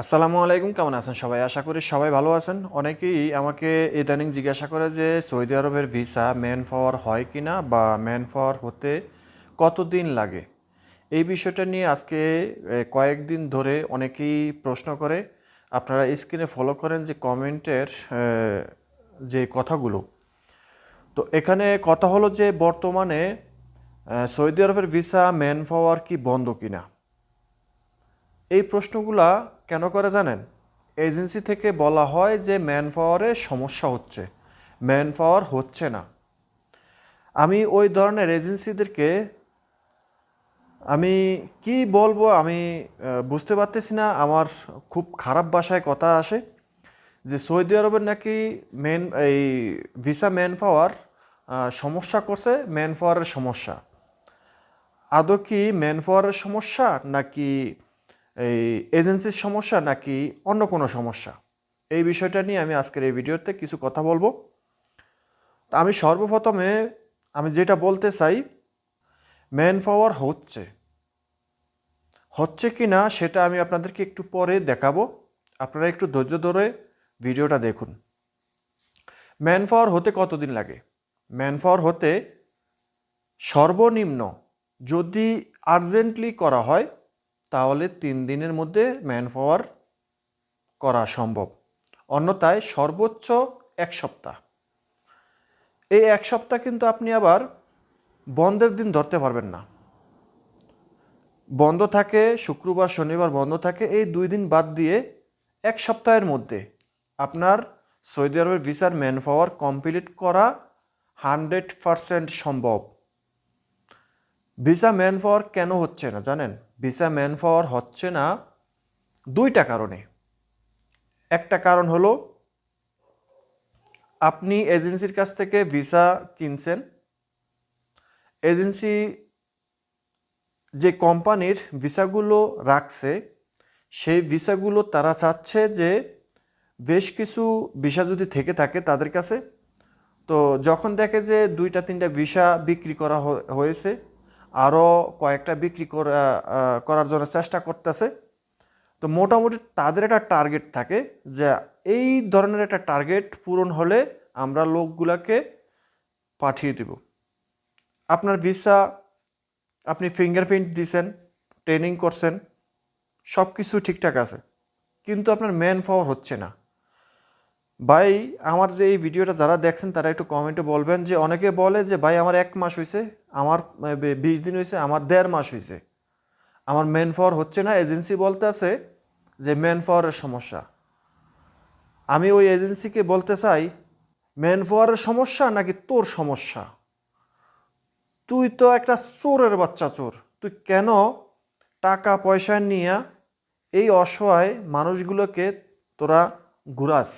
আসসালামু আলাইকুম, কেমন আছেন সবাই? আশা করি সবাই ভালো আছেন। অনেকেই আমাকে ইদানিং জিজ্ঞাসা করে যে, সৌদি আরবের ভিসা ম্যান পাওয়ার হয় কি না বা ম্যান পাওয়ার হতে কতদিন লাগে? এই বিষয়টা নিয়ে আজকে কয়েকদিন ধরে অনেকেই প্রশ্ন করে। আপনারা স্ক্রিনে ফলো করেন যে কমেন্টের যে কথাগুলো। তো এখানে কথা হলো যে, বর্তমানে সৌদি আরবের ভিসা ম্যান পাওয়ার কি বন্ধ কিনা? এই প্রশ্নগুলা কেন করে জানেন? এজেন্সি থেকে বলা হয় যে ম্যান পাওয়ারের সমস্যা হচ্ছে। ম্যান পাওয়ার হচ্ছে না। আমি ওই ধরনের এজেন্সিদেরকে আমি কি বলব আমি বুঝতে পারতেছি না। আমার খুব খারাপ ভাষায় কথা আসে যে সৌদি আরবের নাকি মেন এই ভিসা ম্যান পাওয়ার সমস্যা করছে ম্যান পাওয়ারের সমস্যা। আদৌ কি ম্যান পাওয়ারের সমস্যা নাকি এই এজেন্সির সমস্যা নাকি অন্য কোনো সমস্যা? এই বিষয়টা নিয়ে আমি আজকের এই ভিডিওতে কিছু কথা বলব। তা আমি সর্বপ্রথমে আমি যেটা বলতে চাই ম্যান পাওয়ার হচ্ছে। হচ্ছে কি না সেটা আমি আপনাদেরকে একটু পরে দেখাবো। আপনারা একটু ধৈর্য ধরে ভিডিওটা দেখুন। ম্যান পাওয়ার হতে কতদিন লাগে? ম্যান পাওয়ার হতে সর্বনিম্ন যদি আর্জেন্টলি করা হয় তাহলে তিন দিনের মধ্যে ম্যান পাওয়ার করা সম্ভব। অন্যথায় সর্বোচ্চ এক সপ্তাহ। এই এক সপ্তাহ কিন্তু আপনি আবার বন্ধের দিন ধরতে পারবেন না। বন্ধ থাকে, শুক্রবার, শনিবার বন্ধ থাকে, এই দুই দিন বাদ দিয়ে এক সপ্তাহের মধ্যে আপনার সৌদি আরবের ভিসার ম্যান পাওয়ার কমপ্লিট করা হান্ড্রেড পারসেন্ট সম্ভব। ভিসা ম্যান পাওয়ার কেন হচ্ছে না, জানেন? ভিসা ম্যান পাওয়ার হচ্ছে না দুইটা কারণে। একটা কারণ হলো, আপনি এজেন্সির কাছ থেকে ভিসা কিনছেন। এজেন্সি যে কোম্পানির ভিসাগুলো রাখছে, সেই ভিসাগুলো তারা চাচ্ছে যে বেশ কিছু ভিসা যদি থেকে থাকে তাদের কাছে। তো যখন দেখে যে দুইটা, তিনটা ভিসা বিক্রি করা হয়েছে আরও কয়েকটা বিক্রি করার জন্য চেষ্টা করতেছে। তো মোটামুটি তাদের একটা টার্গেট থাকে যে এই ধরনের একটা টার্গেট পূরণ হলে আমরা লোকগুলাকে পাঠিয়ে দেব। আপনার ভিসা আপনি ফিঙ্গারপ্রিন্ট দিছেন ট্রেনিং করছেন সব কিছু ঠিকঠাক আছে। কিন্তু আপনার ম্যান পাওয়ার হচ্ছে না। ভাই, আমার যে এই ভিডিওটা যারা দেখছেন, তারা একটু কমেন্টে বলবেন যে, অনেকে বলে যে, ভাই, আমার এক মাস হয়েছে আমার বিশ দিন হয়েছে আমার দেড় মাস হয়েছে আমার ম্যান পাওয়ার হচ্ছে না এজেন্সি বলতে আছে যে ম্যান পাওয়ারের সমস্যা। আমি ওই এজেন্সিকে বলতে চাই ম্যান পাওয়ারের সমস্যা নাকি তোর সমস্যা? তুই তো একটা চোরের বাচ্চা চোর। তুই কেন টাকা পয়সা নিয়ে এই অসহায় মানুষগুলোকে তোরা ঘুরাস?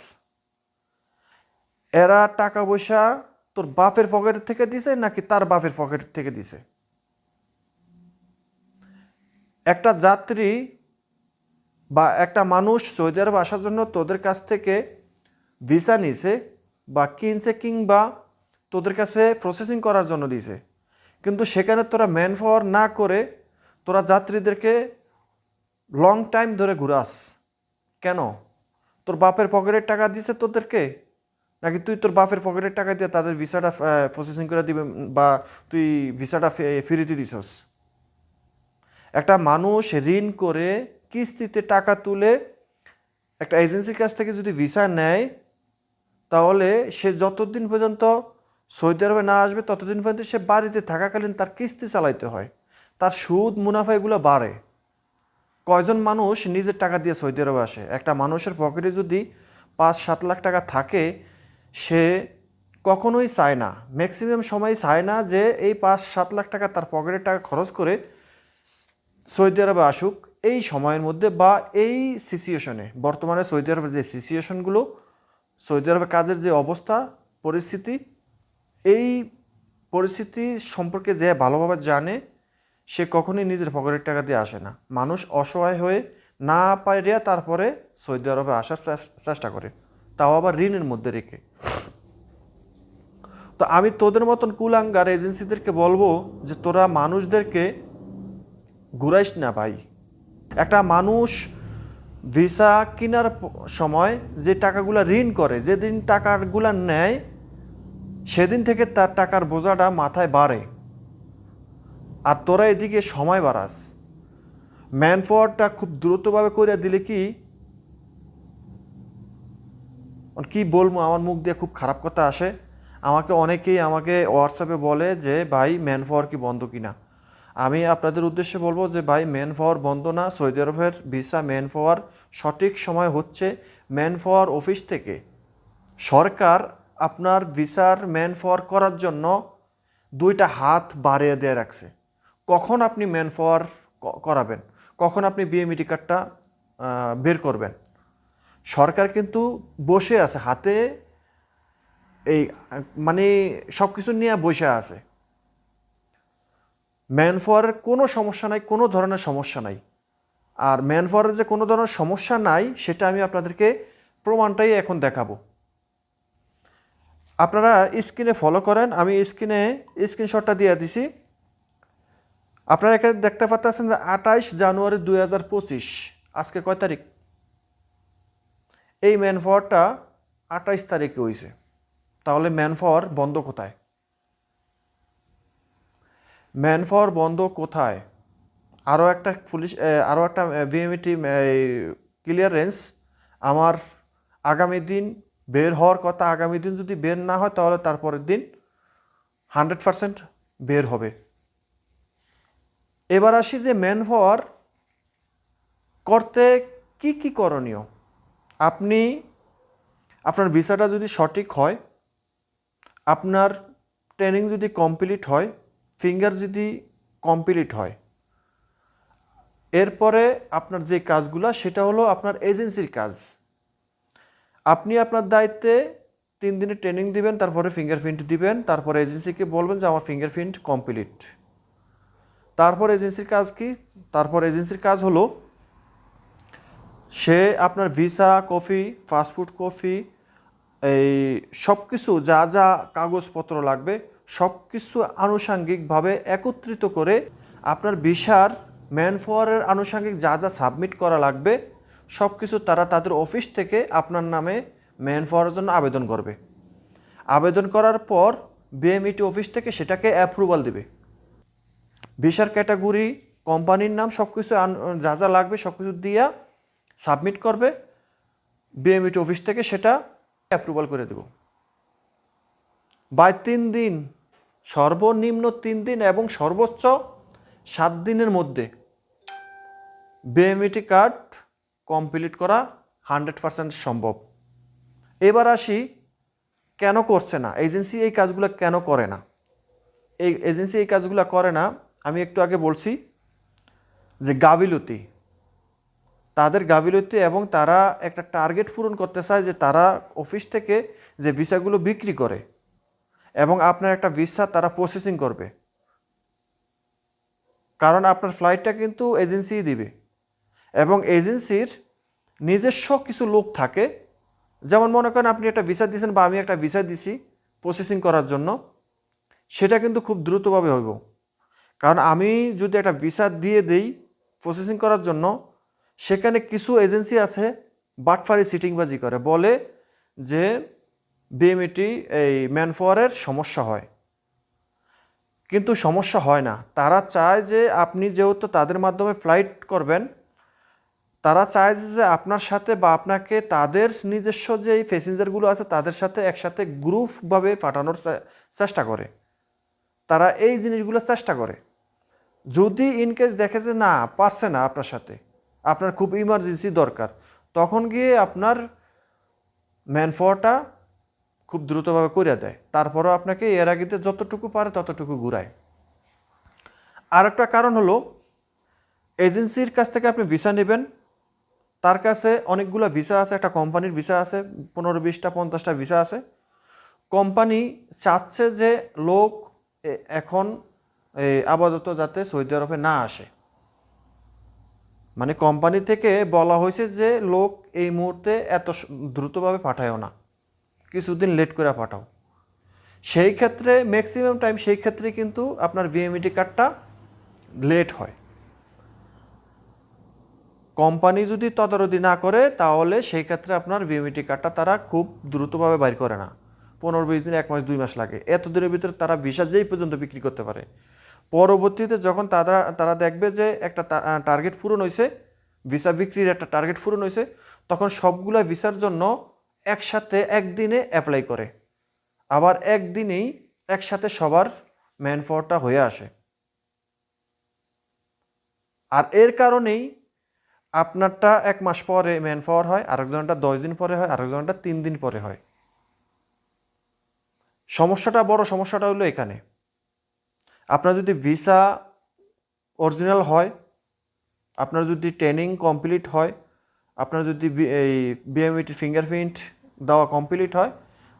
এরা টাকা পয়সা তোর বাপের পকেট থেকে দিছে নাকি তার বাপের পকেট থেকে দিছে? একটা যাত্রী বা একটা মানুষ সৌদি আরব আসার জন্য তোদের কাছ থেকে ভিসা নিছে বা কিনছে কিংবা তোদের কাছে প্রসেসিং করার জন্য দিছে। কিন্তু সেখানে তোরা ম্যান পাওয়ার না করে তোরা যাত্রীদেরকে লং টাইম ধরে ঘুরাস। কেন? তোর বাপের পকেটের টাকা দিছে তোদেরকে? নাকি তুই তোর বাপের পকেটের টাকা দিয়ে তাদের ভিসাটা প্রসেসিং করে দিবে বা তুই ভিসাটা ফিরিয়ে দিছস? একটা মানুষ ঋণ করে কিস্তিতে টাকা তুলে একটা এজেন্সির কাছ থেকে যদি ভিসা নেয়, তাহলে সে যতদিন পর্যন্ত সৌদি আরবে না আসবে, ততদিন পর্যন্ত সে বাড়িতে থাকাকালীন তার কিস্তি চালাইতে হয়। তার সুদ, মুনাফা এগুলো বাড়ে। কয়জন মানুষ নিজের টাকা দিয়ে সৌদি আরবে আসে? একটা মানুষের পকেটে যদি পাঁচ সাত লাখ টাকা থাকে সে কখনোই চায় না। ম্যাক্সিমাম সময় চায় না যে এই পাঁচ সাত লাখ টাকা তার পকেটের টাকা খরচ করে সৌদি আরবে আসুক এই সময়ের মধ্যে বা এই সিচুয়েশনে বর্তমানে সৌদি আরবের যে সিচুয়েশনগুলো সৌদি আরবের কাজের যে অবস্থা, পরিস্থিতি, এই পরিস্থিতি সম্পর্কে যে ভালোভাবে জানে, সে কখনোই নিজের পকেটের টাকা দিয়ে আসে না। মানুষ অসহায় হয়ে না পাইরে তারপরে সৌদি আরবে আসার চেষ্টা করে। তাও আবার ঋণের মধ্যে রেখে। তো আমি তোদের মতন কুলাঙ্গার এজেন্সিদেরকে বলব যে তোরা মানুষদেরকে ঘুরাইস না ভাই। একটা মানুষ ভিসা কেনার সময় যে টাকাগুলো ঋণ করে, যেদিন টাকাগুলো নেয়, সেদিন থেকে তার টাকার বোঝাটা মাথায় বাড়ে। আর তোরা এদিকে সময় বাড়াস। ম্যান পাওয়ারটা খুব দ্রুতভাবে করে দিলে কি কি বলব? আমার মুখ দিয়ে খুব খারাপ কথা আসে। আমাকে অনেকেই আমাকে হোয়াটসঅ্যাপে বলে যে, ভাই, ম্যান পাওয়ার কি বন্ধ কিনা? আমি আপনাদের উদ্দেশ্যে বলব যে, ভাই, ম্যান পাওয়ার বন্ধ না। সৌদি আরবের ভিসা ম্যান পাওয়ার সঠিক সময় হচ্ছে ম্যান পাওয়ার অফিস থেকে। সরকার আপনার ভিসার ম্যান পাওয়ার করার জন্য দুইটা হাত বাড়িয়ে দিয়ে রাখছে। কখন আপনি ম্যান পাওয়ার করাবেন? কখন আপনি বিএমইটি কার্ডটা বের করবেন? সরকার কিন্তু বসে আছে, হাতে এই মানে সব কিছু নিয়ে বসে আছে। ম্যান পাওয়ারের কোনো সমস্যা নাই, কোনো ধরনের সমস্যা নাই। আর ম্যান পাওয়ারের যে কোনো ধরনের সমস্যা নাই, সেটা আমি আপনাদেরকে প্রমাণটাই এখন দেখাবো। আপনারা স্ক্রিনে ফলো করেন, আমি স্ক্রিনে স্ক্রিনশটটা দিয়ে দিছি। আপনারা এখানে দেখতে পাচ্ছেন যে আঠাইশ জানুয়ারি দুই হাজার পঁচিশ, আজকে কয় তারিখ? এই ম্যান পাওয়ারটা আঠাইশ তারিখে হয়েছে তাহলে ম্যান পাওয়ার বন্ধ কোথায়? ম্যান পাওয়ার বন্ধ কোথায়? আরও একটা পুলিশ আরও একটা ভিএমইটি ক্লিয়ারেন্স আমার আগামী দিন বের হওয়ার কথা, আগামী দিন যদি বের না হয়, তাহলে তারপরের দিন হান্ড্রেড পারসেন্ট বের হবে। এবার আসি যে ম্যান পাওয়ার করতে কি কি করণীয়? আপনি, আপনার ভিসাটা যদি সঠিক হয়, আপনার ট্রেনিং যদি কমপ্লিট হয় ফিঙ্গার যদি কমপ্লিট হয়, এরপরে আপনার যে কাজগুলো, সেটা হলো আপনার এজেন্সির কাজ। আপনি আপনার দায়িত্বে তিন দিনের ট্রেনিং দিবেন, তারপরে ফিঙ্গারপ্রিন্ট দিবেন, তারপরে এজেন্সিকে বলবেন যে, আমার ফিঙ্গারপ্রিন্ট কমপ্লিট তারপর এজেন্সির কাজ কি? তারপর এজেন্সির কাজ হলো সে আপনার ভিসা কপি পাসপোর্ট কপি এই সব কিছু যা যা কাগজপত্র লাগবে সব কিছু আনুষাঙ্গিকভাবে একত্রিত করে আপনার ভিসার ম্যান পাওয়ারের আনুষাঙ্গিক যা যা সাবমিট করা লাগবে সব কিছু তারা তাদের অফিস থেকে আপনার নামে ম্যান জন্য আবেদন করবে। আবেদন করার পর বিএমইটি অফিস থেকে সেটাকে অ্যাপ্রুভাল দেবে। ভিসার ক্যাটাগরি কোম্পানির নাম সব কিছু যা যা লাগবে সব কিছু দিয়া সাবমিট করবে বিএমইটি অফিস থেকে সেটা অ্যাপ্রুভাল করে দেব। বাই তিন দিন, সর্বনিম্ন তিন দিন এবং সর্বোচ্চ সাত দিনের মধ্যে বিএমইটি কার্ড কমপ্লিট করা হান্ড্রেড পার্সেন্ট সম্ভব। এবার আসি, কেন করছে না? এজেন্সি এই কাজগুলো কেন করে না? এই এজেন্সি এই কাজগুলো করে না, আমি একটু আগে বলছি যে গাবিলতি তাদের গাফিলতি এবং তারা একটা টার্গেট পূরণ করতে চায় যে তারা অফিস থেকে যে ভিসাগুলো বিক্রি করে এবং আপনার একটা ভিসা তারা প্রসেসিং করবে। কারণ আপনার ফ্লাইটটা কিন্তু এজেন্সিই দিবে। এবং এজেন্সির নিজস্ব কিছু লোক থাকে, যেমন মনে করেন আপনি একটা ভিসা দিয়েছেন বা আমি একটা ভিসা দিছি প্রসেসিং করার জন্য, সেটা কিন্তু খুব দ্রুতভাবে হইব। কারণ আমি যদি একটা ভিসা দিয়ে দেই প্রসেসিং করার জন্য সেখানে কিছু এজেন্সি আছে, বাটফারি সিটিংবাজি করে, বলে যে বিএমইটি এই ম্যানপাওয়ারের সমস্যা হয়। কিন্তু সমস্যা হয় না। তারা চায় যে আপনি যেহেতু তাদের মাধ্যমে ফ্লাইট করবেন, তারা চায় যে আপনার সাথে বা আপনাকে তাদের নিজস্ব যে এই প্যাসেঞ্জারগুলো আছে, তাদের সাথে একসাথে গ্রুপভাবে পাঠানোর চেষ্টা করে। তারা এই জিনিসগুলো চেষ্টা করে। যদি ইনকেস দেখে যে না, পারছে না আপনার সাথে আপনার খুব ইমার্জেন্সি দরকার। তখন গিয়ে আপনার ম্যানফাওয়ারটা খুব দ্রুতভাবে করে দেয়। তারপরও আপনাকে এর আগেতে যতটুকু পারে ততটুকু ঘুরায়। আর একটা কারণ হলো এজেন্সির কাছ থেকে আপনি ভিসা নেবেন। তার কাছে অনেকগুলো ভিসা আছে, একটা কোম্পানির ভিসা আছে, পনেরো বিশটা, পঞ্চাশটা ভিসা আছে। কোম্পানি চাচ্ছে যে লোক এখন আপাতত যাতে সৌদি আরবে না আসে। মানে কোম্পানি থেকে বলা হয়েছে যে লোক এই মুহূর্তে এত দ্রুতভাবে পাঠায়ও না। কিছুদিন লেট করে পাঠাও। সেই ক্ষেত্রে ম্যাক্সিমাম টাইম সেই ক্ষেত্রে কিন্তু আপনার ভিএমইটি কার্ডটা লেট হয়। কোম্পানি যদি তদারতি না করে, তাহলে সেই ক্ষেত্রে আপনার ভিএমইটি কার্ডটা তারা খুব দ্রুতভাবে বাইর করে না। পনেরো বিশ দিন, এক মাস, দুই মাস লাগে। এতদিনের ভিতরে তারা ভিসা যেই পর্যন্ত বিক্রি করতে পারে পরবর্তীতে যখন তারা তারা দেখবে যে একটা টার্গেট পূরণ হয়েছে ভিসা বিক্রির একটা টার্গেট পূরণ হয়েছে তখন সবগুলা ভিসার জন্য একসাথে একদিনে অ্যাপ্লাই করে। আবার একদিনেই একসাথে সবার ম্যান পাওয়ারটা হয়ে আসে। আর এর কারণেই আপনারটা এক মাস পরে ম্যান পাওয়ার হয়, আরেকজনটা দশ দিন পরে হয়, আরেকজনটা তিন দিন পরে হয়। সমস্যাটা বড়, সমস্যাটা হলো এখানে। আপনার যদি ভিসা অরিজিনাল হয়, আপনার যদি ট্রেনিং কমপ্লিট হয়, আপনার যদি এই বিএমইটির ফিঙ্গারপ্রিন্ট দেওয়া কমপ্লিট হয়,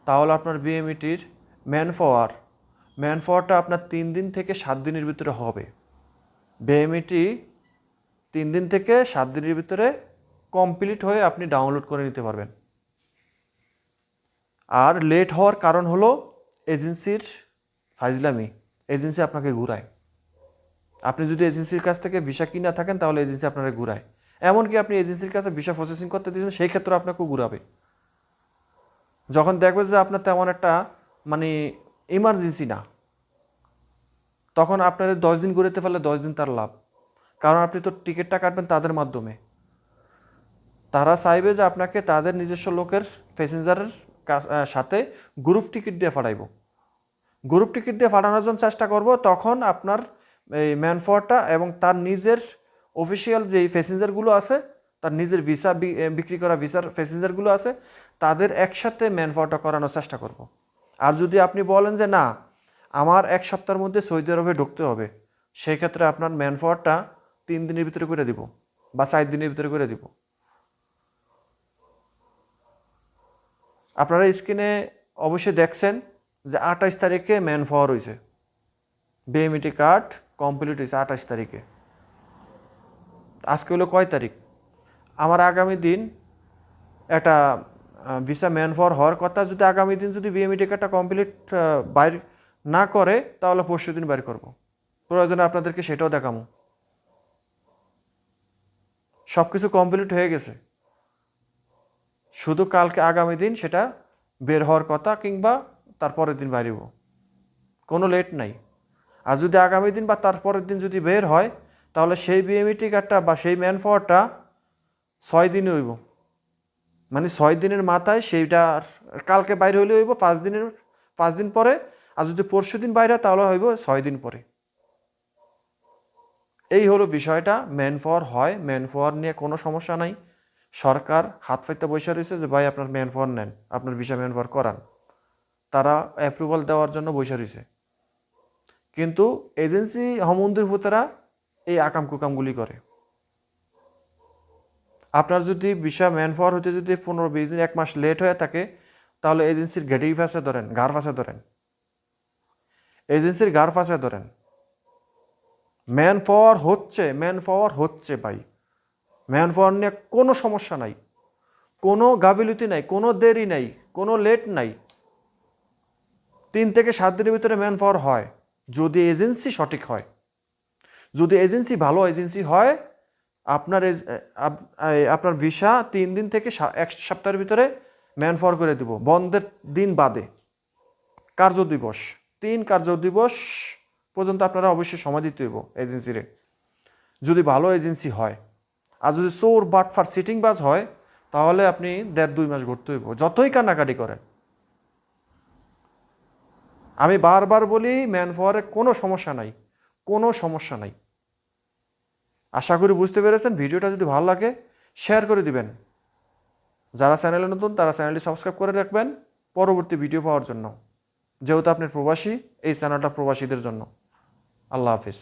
তাহলে আপনার বিএমইটির ম্যান পাওয়ার ম্যান পাওয়ারটা আপনার তিন দিন থেকে সাত দিনের ভিতরে হবে। বিএমইটি তিন দিন থেকে সাত দিনের ভিতরে কমপ্লিট হয়ে আপনি ডাউনলোড করে নিতে পারবেন। আর লেট হওয়ার কারণ হলো এজেন্সির ফাইজলামি। এজেন্সি আপনাকে ঘুরায়। আপনি যদি এজেন্সির কাছ থেকে ভিসা কিনা থাকেন, তাহলে এজেন্সি আপনাকে ঘুরায়। এমনকি আপনি এজেন্সির কাছে ভিসা প্রসেসিং করতে দিয়েছেন, সেই ক্ষেত্রে আপনাকেও ঘুরাবে। যখন দেখবে যে আপনার তেমন একটা মানে ইমার্জেন্সি না, তখন আপনার দশ দিন ঘুরেতে পারলে দশ দিন তার লাভ। কারণ আপনি তো টিকিটটা কাটবেন তাদের মাধ্যমে। তারা চাইবে যে আপনাকে তাদের নিজস্ব লোকের প্যাসেঞ্জারের সাথে গ্রুপ টিকিট দিয়ে পাঠাইব। গ্রুপ টিকিট দিয়ে পাঠানোর জন্য চেষ্টা করব। তখন আপনার এই ম্যান পাওয়ারটা এবং তার নিজের অফিসিয়াল যে প্যাসেঞ্জারগুলো আছে, তার নিজের ভিসা বিক্রি করা ভিসার প্যাসেঞ্জারগুলো আছে, তাদের একসাথে ম্যান পাওয়ারটা করানোর চেষ্টা করব। আর যদি আপনি বলেন যে না, আমার এক সপ্তাহের মধ্যে সৌদি আরবে ঢুকতে হবে সেই ক্ষেত্রে আপনার ম্যান পাওয়ারটা তিন দিনের ভিতরে করে দিব বা চার দিনের ভিতরে করে দিব। আপনারা স্ক্রিনে অবশ্যই দেখছেন যে আঠাশ তারিখে ম্যান পাওয়ার হয়েছে বিএমইটি কার্ড কমপ্লিট হয়েছে আঠাশ তারিখে। আজকে হলো কয় তারিখ? আমার আগামী দিন একটা ভিসা ম্যান পাওয়ার হওয়ার কথা, যদি আগামী দিন যদি বিএমইটি কার্ডটা কমপ্লিট বাইর না করে, তাহলে পরশু দিন বাইর করব। প্রয়োজনে আপনাদেরকে সেটাও দেখাবো সব কিছু কমপ্লিট হয়ে গেছে। শুধু কালকে আগামী দিন সেটা বের হওয়ার কথা কিংবা তারপরের দিন বাইরেব কোনো লেট নাই। আর যদি আগামী দিন বা তারপরের দিন যদি বের হয়, তাহলে সেই বিএমইটি কার্ডটা বা সেই ম্যান পাওয়ারটা ছয় দিনে হইব। মানে ছয় দিনের মাথায় সেইটা কালকে বাইরে হইলে হইব, পাঁচ দিনের, পাঁচ দিন পরে। আর যদি পরশু দিন বাইরে তাহলে হইব ছয় দিন পরে। এই হলো বিষয়টা। ম্যান পাওয়ার হয়। ম্যান পাওয়ার নিয়ে কোনো সমস্যা নাই। সরকার হাত ফাইতে বসে রয়েছে যে, ভাই, আপনার ম্যান পাওয়ার নেন। আপনার ভিসা ম্যান পাওয়ার করান। তারা অ্যাপ্রুভাল দেওয়ার জন্য বসে রয়েছে। কিন্তু এজেন্সি হমন্দির ভূতেরা এই আকাম কুকামগুলি করে। আপনার যদি ভিসা ম্যান পাওয়ার হতে যদি পনেরো বিশ দিন, এক মাস লেট হয়ে থাকে, তাহলে এজেন্সির ঘেটেই ফাঁসে ধরেন ঘাড় ফাঁসে ধরেন। এজেন্সির ঘাড় ফাঁসে ধরেন। ম্যান পাওয়ার হচ্ছে ম্যান পাওয়ার হচ্ছে ভাই। ম্যান পাওয়ার নিয়ে কোনো সমস্যা নাই। কোনো গাফিলতি নাই, কোনো দেরি নাই, কোনো লেট নাই। তিন থেকে সাত দিনের ভিতরে ম্যান পাওয়ার হয়। যদি এজেন্সি সঠিক হয়। যদি এজেন্সি ভালো এজেন্সি হয়, আপনার আপনার ভিসা তিন দিন থেকে এক সপ্তাহের ভিতরে ম্যান পাওয়ার করে দিব, বন্ধের দিন বাদে। কার্য দিবস, তিন কার্য দিবস পর্যন্ত আপনারা অবশ্যই সময় দিতে হইব এজেন্সিরে। যদি ভালো এজেন্সি হয়, আর যদি চোর সিটিং বাজ হয়, তাহলে আপনি দেড় দুই মাস ঘুরতে হইব। যতই কান্নাকাটি করেন আমি বারবার বলি ম্যান পাওয়ারে কোনো সমস্যা নাই, কোনো সমস্যা নাই। আশা করি বুঝতে পেরেছেন, ভিডিওটা যদি ভালো লাগে শেয়ার করে দিবেন। যারা চ্যানেলে নতুন, তারা চ্যানেলটি সাবস্ক্রাইব করে রাখবেন পরবর্তী ভিডিও পাওয়ার জন্য। যেহেতু আপনি প্রবাসী, এই চ্যানেলটা প্রবাসীদের জন্য। আল্লাহ হাফিজ।